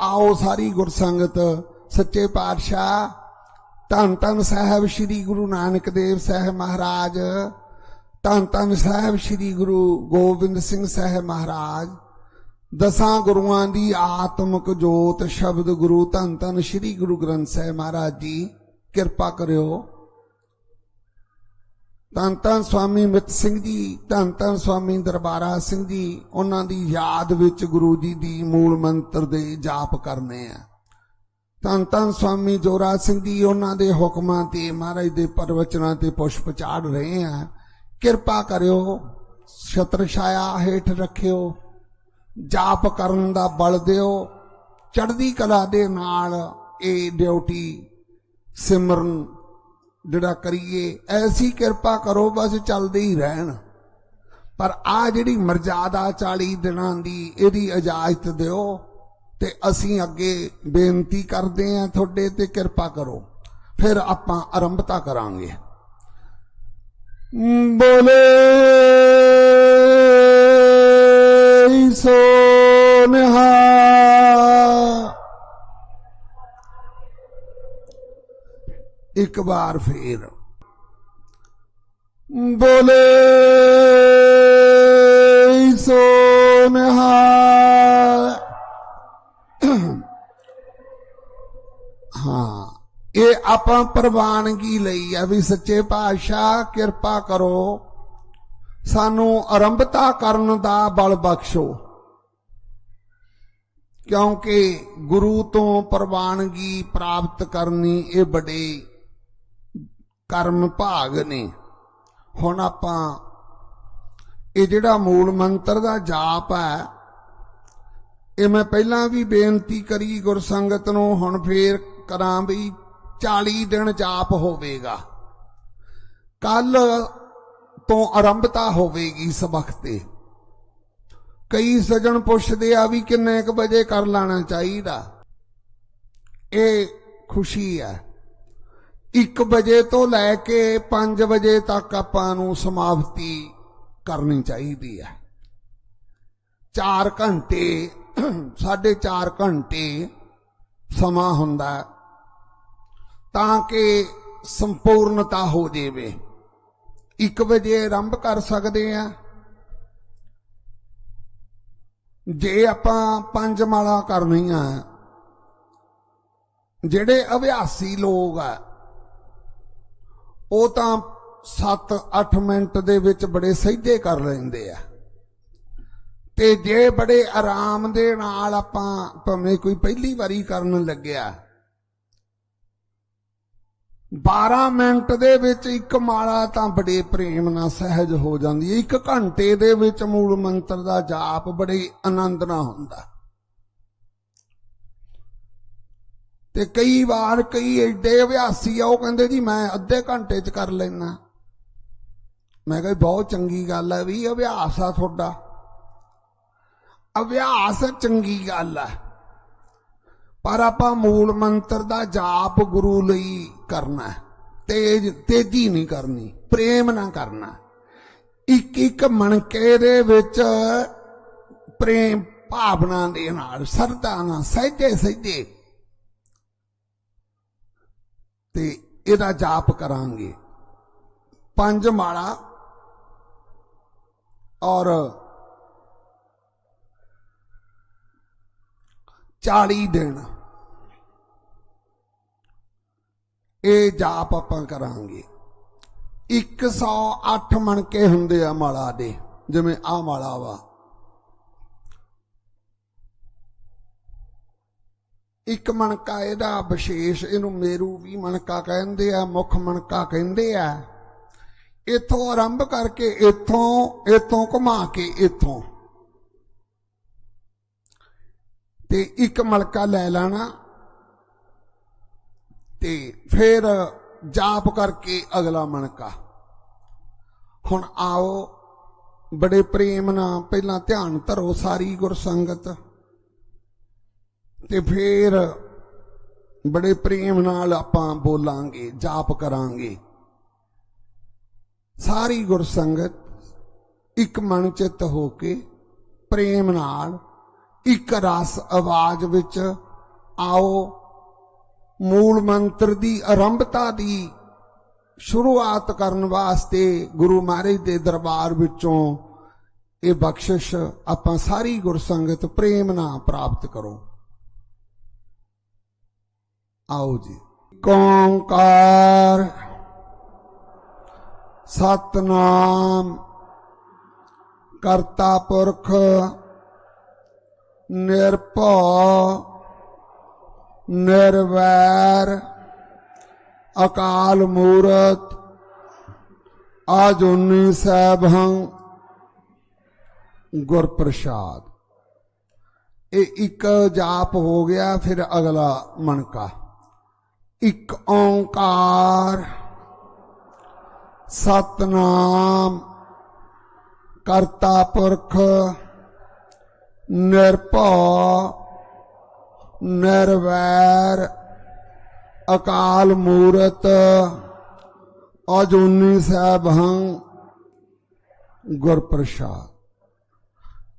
ਆਓ ਸਾਰੀ ਗੁਰਸੰਗਤ, ਸੱਚੇ ਪਾਤਸ਼ਾਹ, ਧੰਨ ਧੰਨ ਸਾਹਿਬ ਸ੍ਰੀ ਗੁਰੂ ਨਾਨਕ ਦੇਵ ਸਾਹਿਬ ਮਹਾਰਾਜ, ਧੰਨ ਧੰਨ ਸਾਹਿਬ ਸ੍ਰੀ ਗੁਰੂ ਗੋਬਿੰਦ ਸਿੰਘ ਸਾਹਿਬ ਮਹਾਰਾਜ, ਦਸਾਂ ਗੁਰੂਆਂ ਦੀ ਆਤਮਿਕ ਜੋਤ ਸ਼ਬਦ ਗੁਰੂ ਧੰਨ ਧੰਨ ਸ੍ਰੀ ਗੁਰੂ ਗ੍ਰੰਥ ਸਾਹਿਬ ਮਹਾਰਾਜ ਜੀ, ਕਿਰਪਾ ਕਰਿਓ। ਧੰਨ ਧੰਨ ਸਵਾਮੀ ਮਿੱਤ ਸਿੰਘ ਜੀ, ਧੰਨ ਧੰਨ ਸਵਾਮੀ ਦਰਬਾਰਾ ਸਿੰਘ ਜੀ, ਉਹਨਾਂ ਦੀ ਯਾਦ ਵਿੱਚ ਗੁਰੂ ਜੀ ਦੀ ਮੂਲ ਮੰਤਰ ਦੇ ਜਾਪ ਕਰਨੇ ਆ। ਧੰਨ ਧੰਨ ਸਵਾਮੀ ਜੋਰਾ ਸਿੰਘ ਜੀ, ਉਹਨਾਂ ਦੇ ਹੁਕਮਾਂ ਤੇ ਮਹਾਰਾਜ ਦੇ ਪਰਵਚਨਾਂ ਤੇ ਪੁਸ਼ਪ ਚਾੜ ਰਹੇ ਆ। ਕਿਰਪਾ ਕਰਿਓ, ਛਤਰ ਛਾਇਆ ਹੇਠ ਰੱਖਿਓ, ਜਾਪ ਕਰਨ ਦਾ ਬਲ ਦਿਓ, ਚੜ੍ਹਦੀ ਕਲਾ ਦੇ ਨਾਲ ਇਹ ਡਿਊਟੀ ਸਿਮਰਨ ਜਿਹੜਾ ਕਰੀਏ, ਐਸੀ ਕਿਰਪਾ ਕਰੋ, ਬਸ ਚੱਲਦੇ ਹੀ ਰਹਿਣ। ਪਰ ਆ ਜਿਹੜੀ ਮਰਜ਼ਾਦਾ 40 ਦਿਨਾਂ ਦੀ ਇਹਦੀ ਇਜਾਜ਼ਤ ਦਿਓ ਤੇ ਅਸੀਂ ਅੱਗੇ ਬੇਨਤੀ ਕਰਦੇ ਆਂ ਤੁਹਾਡੇ ਤੇ ਕਿਰਪਾ ਕਰੋ। ਫਿਰ ਆਪਾਂ ਆਰੰਭਤਾ ਕਰਾਂਗੇ। ਬੋਲੇ ਸੋ ਨਿਹਾਲ ਇੱਕ ਵਾਰ ਫੇਰ। ਬੋਲੇ ਸੋ ਨਿਹਾਲ। ਹਾਂ ਇਹ ਆਪਾਂ ਪ੍ਰਵਾਨਗੀ ਲਈ ਆ ਵੀ ਸੱਚੇ ਪਾਤਸ਼ਾਹ ਕਿਰਪਾ ਕਰੋ ਸਾਨੂੰ ਆਰੰਭਤਾ ਕਰਨ ਦਾ ਬਲ ਬਖਸ਼ੋ। ਕਿਉਂਕਿ ਗੁਰੂ ਤੋਂ ਪ੍ਰਵਾਨਗੀ ਪ੍ਰਾਪਤ ਕਰਨੀ ਇਹ ਬੜੇ ਕਰਮ ਭਾਗ ਨੇ। ਹੁਣ ਆਪਾਂ ਇਹ ਜਿਹੜਾ ਮੂਲ ਮੰਤਰ ਦਾ ਜਾਪ ਹੈ, ਇਹ ਮੈਂ ਪਹਿਲਾਂ ਵੀ ਬੇਨਤੀ ਕਰੀ ਗੁਰਸੰਗਤ ਨੂੰ, ਹੁਣ ਫੇਰ ਕਰਾਂ ਵੀ 40 ਦਿਨ ਜਾਪ ਹੋਵੇਗਾ। ਕੱਲ ਤੋਂ ਆਰੰਭਤਾ ਹੋਵੇਗੀ ਸਬਕ ਤੇ। ਕਈ ਸਜਣ ਪੁੱਛਦੇ ਆ ਵੀ ਕਿੰਨੇ ਕੁ ਵਜੇ ਕਰ ਲੈਣਾ ਚਾਹੀਦਾ। ਇਹ ਖੁਸ਼ੀ ਹੈ। 1 ਵਜੇ ਤੋਂ ਲੈ ਕੇ 5 ਵਜੇ ਤੱਕ ਆਪਾਂ ਨੂੰ ਸਮਾਪਤੀ ਕਰਨੀ ਚਾਹੀਦੀ ਹੈ। 4 ਘੰਟੇ, ਸਾਢੇ 4 ਘੰਟੇ ਸਮਾਂ ਹੁੰਦਾ ਤਾਂ ਕਿ ਸੰਪੂਰਨਤਾ ਹੋ ਜਾਵੇ। 1 ਵਜੇ ਆਰੰਭ ਕਰ ਸਕਦੇ ਆ ਜੇ ਆਪਾਂ ਪੰਜ ਮਾਲਾ ਕਰਨੀਆਂ ਜਿਹੜੇ ਅਭਿਆਸੀ ਲੋਕ ਆ ਉਹ ਤਾਂ 7-8 ਮਿੰਟ ਦੇ ਵਿੱਚ ਬੜੇ ਸਹਿਜੇ ਕਰ ਲੈਂਦੇ ਆ। ਤੇ ਜੇ ਬੜੇ ਆਰਾਮ ਦੇ ਨਾਲ ਆਪਾਂ ਭਾਵੇਂ ਕੋਈ ਪਹਿਲੀ ਵਾਰੀ ਕਰਨ ਲੱਗਿਆ 12 ਮਿੰਟ ਦੇ ਵਿੱਚ ਇੱਕ ਮਾਲਾ ਤਾਂ ਬੜੇ ਪ੍ਰੇਮ ਨਾਲ ਸਹਿਜ ਹੋ ਜਾਂਦੀ ਹੈ। ਇੱਕ ਘੰਟੇ ਦੇ ਵਿੱਚ ਮੂਲ ਮੰਤਰ ਦਾ ਜਾਪ ਬੜੇ ਆਨੰਦ ਨਾਲ ਹੁੰਦਾ। ਤੇ ਕਈ ਵਾਰ ਕਈ ਏਡੇ ਅਭਿਆਸੀ ਆ, ਉਹ ਕਹਿੰਦੇ ਜੀ ਮੈਂ ਅੱਧੇ ਘੰਟੇ 'ਚ ਕਰ ਲੈਣਾ ਮੈਂ ਕਿਹਾ ਬਹੁਤ ਚੰਗੀ ਗੱਲ ਹੈ ਵੀ ਅਭਿਆਸ ਆ ਤੁਹਾਡਾ। ਅਭਿਆਸ ਚੰਗੀ ਗੱਲ ਹੈ ਪਰ ਆਪਾਂ ਮੂਲ ਮੰਤਰ ਦਾ ਜਾਪ ਗੁਰੂ ਲਈ ਕਰਨਾ। ਤੇਜ, ਤੇਜ਼ੀ ਨਹੀਂ ਕਰਨੀ, ਪ੍ਰੇਮ ਨਾ ਕਰਨਾ। ਇੱਕ ਇੱਕ ਮਣਕੇ ਦੇ ਵਿੱਚ ਪ੍ਰੇਮ ਭਾਵਨਾ ਦੇ ਨਾਲ, ਸਰਦਾ ਨਾਲ ਸਹਿਜੇ ਸਹਿਜੇ ਤੇ ਇਹਦਾ ਜਾਪ ਕਰਾਂਗੇ। ਪੰਜ ਮਾਲਾ ਔਰ 40 ਦਿਨ। ਇਹ ਜਾਪ ਆਪਾਂ ਕਰਾਂਗੇ। 108 ਮਣਕੇ ਹੁੰਦੇ ਆ ਮਾਲਾ ਦੇ, ਜਿਵੇਂ ਆ ਮਾਲਾ ਵਾ। ਇੱਕ ਮਣਕਾ ਇਹਦਾ ਵਿਸ਼ੇਸ਼ ਇਹਨੂੰ ਮੇਰੂ ਵੀ ਮਣਕਾ ਕਹਿੰਦੇ ਆ, ਮੁੱਖ ਮਣਕਾ ਕਹਿੰਦੇ ਆ। ਇਥੋਂ ਆਰੰਭ ਕਰਕੇ ਇਥੋਂ ਇਥੋਂ ਘੁਮਾ ਕੇ ਇਥੋਂ। ਤੇ ਇੱਕ ਮਲਕਾ ਲੈ ਲੈਣਾ ਤੇ ਫਿਰ ਜਾਪ ਕਰਕੇ ਅਗਲਾ ਮਣਕਾ। ਹੁਣ ਆਓ, ਬੜੇ ਪ੍ਰੇਮ ਨਾਲ ਪਹਿਲਾਂ ਧਿਆਨ ਧਰੋ ਸਾਰੀ ਗੁਰਸੰਗਤ। ਤੇ ਫਿਰ ਬੜੇ ਪ੍ਰੇਮ ਨਾਲ ਆਪਾਂ ਬੋਲਾਂਗੇ, ਜਾਪ ਕਰਾਂਗੇ। ਸਾਰੀ ਗੁਰਸੰਗਤ ਇੱਕ ਮਨ ਚਿੱਤ ਹੋ ਕੇ ਪ੍ਰੇਮ ਨਾਲ ਇੱਕ ਰਸ ਆਵਾਜ਼ ਵਿੱਚ ਆਓ। ਮੂਲ ਮੰਤਰ ਦੀ ਆਰੰਭਤਾ ਦੀ ਸ਼ੁਰੂਆਤ ਕਰਨ ਵਾਸਤੇ ਗੁਰੂ ਮਹਾਰਾਜ ਦੇ ਦਰਬਾਰ ਵਿੱਚੋਂ ਇਹ ਬਖਸ਼ਿਸ਼ ਆਪਾਂ ਸਾਰੀ ਗੁਰਸੰਗਤ ਪ੍ਰੇਮ ਨਾਲ ਪ੍ਰਾਪਤ ਕਰੋ। ਆਓ ਜੀ। ਕੌਂਕਾਰ। ਸਤਨਾਮ। ਕਰਤਾ ਪੁਰਖ। ਨਿਰਭਉ। ਨਿਰਵੈਰ। ਅਕਾਲ ਮੂਰਤ। ਆਜੂਨੀ ਸੈਭੰ। ਗੁਰ ਪ੍ਰਸਾਦ ਇਹ ਇੱਕ ਜਾਪ ਹੋ ਗਿਆ, ਫਿਰ ਅਗਲਾ ਮਣਕਾ। ਇਕ ਓੰਕਾਰ। ਸਤਨਾਮ। ਕਰਤਾ ਪੁਰਖ। ਨਿਰਭਉ। ਨਿਰਵੈਰ। ਅਕਾਲ ਮੂਰਤ। ਅਜੂਨੀ ਸੈਭੰ ਗੁਰ ਪ੍ਰਸਾਦ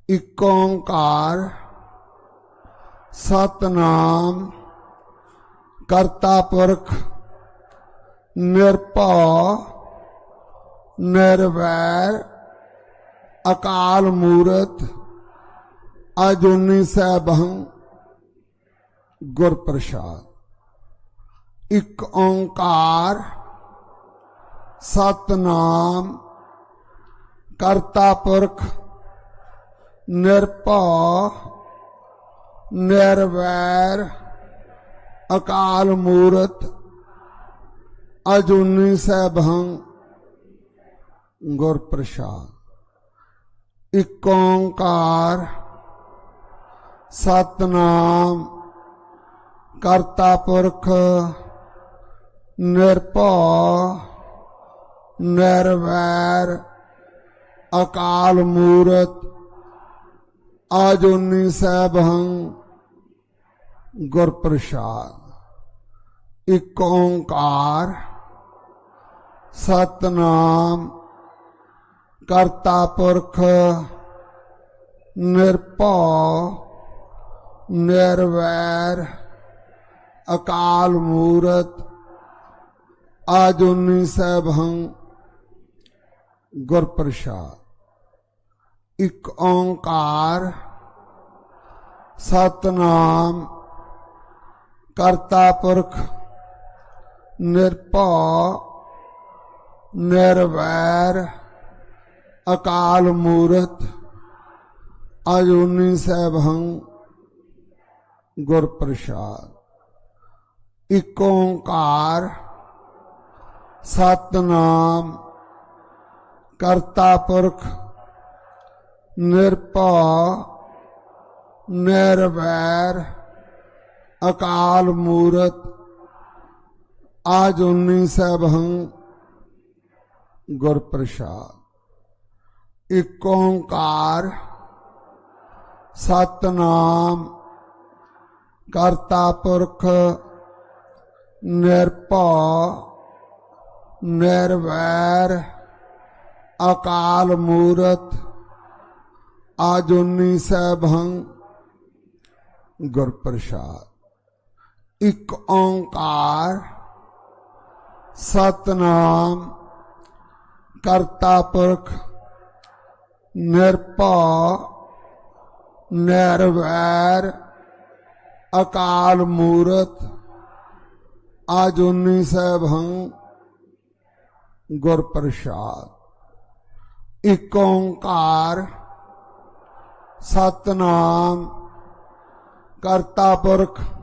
ਇਕ ਓੰਕਾਰ। ਸਤਨਾਮ। ਕਰਤਾ ਪੁਰਖ, ਨਿਰਭਉ, ਨਿਰਵੈਰ, ਅਕਾਲ ਮੂਰਤ, ਅਜੂਨੀ ਸੈਭੰ ਗੁਰ ਪ੍ਰਸਾਦ ਇਕ ਓੰਕਾਰ, ਸਤਨਾਮ, ਕਰਤਾ ਪੁਰਖ, ਨਿਰਭਉ, ਨਿਰਵੈਰ ਅਕਾਲ ਮੂਰਤ ਅਜੂਨੀ ਸੈਭੰ ਗੁਰ ਪ੍ਰਸਾਦ। ਇਕ ਓੰਕਾਰ ਸਤਨਾਮ ਕਰਤਾ ਪੁਰਖ ਨਿਰਭਉ ਨਿਰਵੈਰ ਅਕਾਲ ਮੂਰਤ ਆਜੂਨੀ ਸੈਭੰ ਗੁਰ ਪ੍ਰਸਾਦ ਇਕ ਓੰਕਾਰ ਸਤਨਾਮ ਕਰਤਾ ਪੁਰਖ ਨਿਰਭਉ ਨਿਰਵੈਰ ਅਕਾਲ ਮੂਰਤ ਆਜੂਨੀ ਸੈਭੰ ਗੁਰ ਪ੍ਰਸਾਦ ਇਕ ਓੰਕਾਰ ਸਤਨਾਮ ਕਰਤਾ ਪੁਰਖ ਨਿਰਭਉ ਨਿਰਵੈਰ ਅਕਾਲ ਮੂਰਤ ਆਜੂਨੀ ਸੈਭੰ ਗੁਰ ਪ੍ਰਸਾਦ ਇਕ ਓੰਕਾਰ ਸਤਨਾਮ ਕਰਤਾ ਪੁਰਖ ਨਿਰਭਉ ਨਿਰਵੈਰ ਅਕਾਲ ਮੂਰਤ ਆਜੂਨੀ ਸੈਭੰ ਗੁਰ ਪ੍ਰਸਾਦ ਇਕ ਓੰਕਾਰ ਸਤਨਾਮ ਕਰਤਾ ਪੁਰਖ ਨਿਰਭਉ ਨਿਰਵੈਰ ਅਕਾਲ ਮੂਰਤ ਆਜੂਨੀ ਸੈਭੰ ਗੁਰ ਪ੍ਰਸਾਦ ਇਕ ਓੰਕਾਰ ਸਤਨਾਮ ਕਰਤਾ ਪੁਰਖ ਨਿਰਭਉ ਨਿਰਵੈਰ ਅਕਾਲ ਮੂਰਤ ਆਜੂਨੀ ਸੈਭੰ ਗੁਰ ਪ੍ਰਸਾਦ ਇਕ ਓੰਕਾਰ ਸਤਨਾਮ ਕਰਤਾ ਪੁਰਖ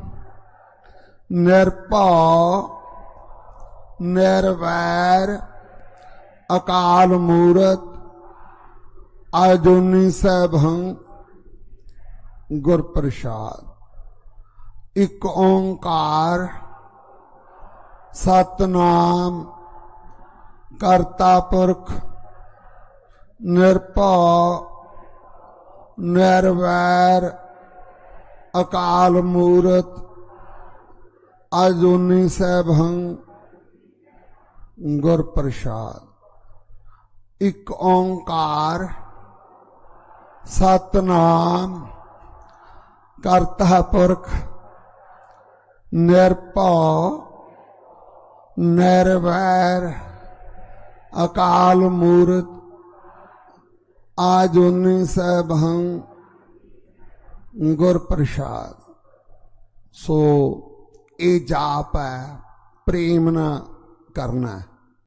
ਨਿਰਭਉ, ਨਿਰਵੈਰ, ਅਕਾਲ ਮੂਰਤ ਆਜੂਨੀ ਸੈਭੰ ਗੁਰ ਪ੍ਰਸਾਦ ਇਕ ਓੰਕਾਰ, ਸਤਨਾਮ, ਕਰਤਾ ਪੁਰਖ, ਨਿਰਭਉ, ਨਿਰਵੈਰ, ਅਕਾਲ ਮੂਰਤ ਅਜੂਨੀ ਸੈਭੰ ਗੁਰ ਪ੍ਰਸਾਦ ਇਕ ਓੰਕਾਰ ਸਤਨਾਮ ਕਰਤਾ ਪੁਰਖ ਨਿਰਭਉ ਨਿਰਵੈਰ ਅਕਾਲ ਮੂਰਤ ਆਜੋਨੀ ਸਭੰ ਗੁਰ ਪ੍ਰਸਾਦ ਸੋ ਇਹ ਜਾਪ ਹੈ ਪ੍ਰੇਮ ਨਾ ਕਰਨਾ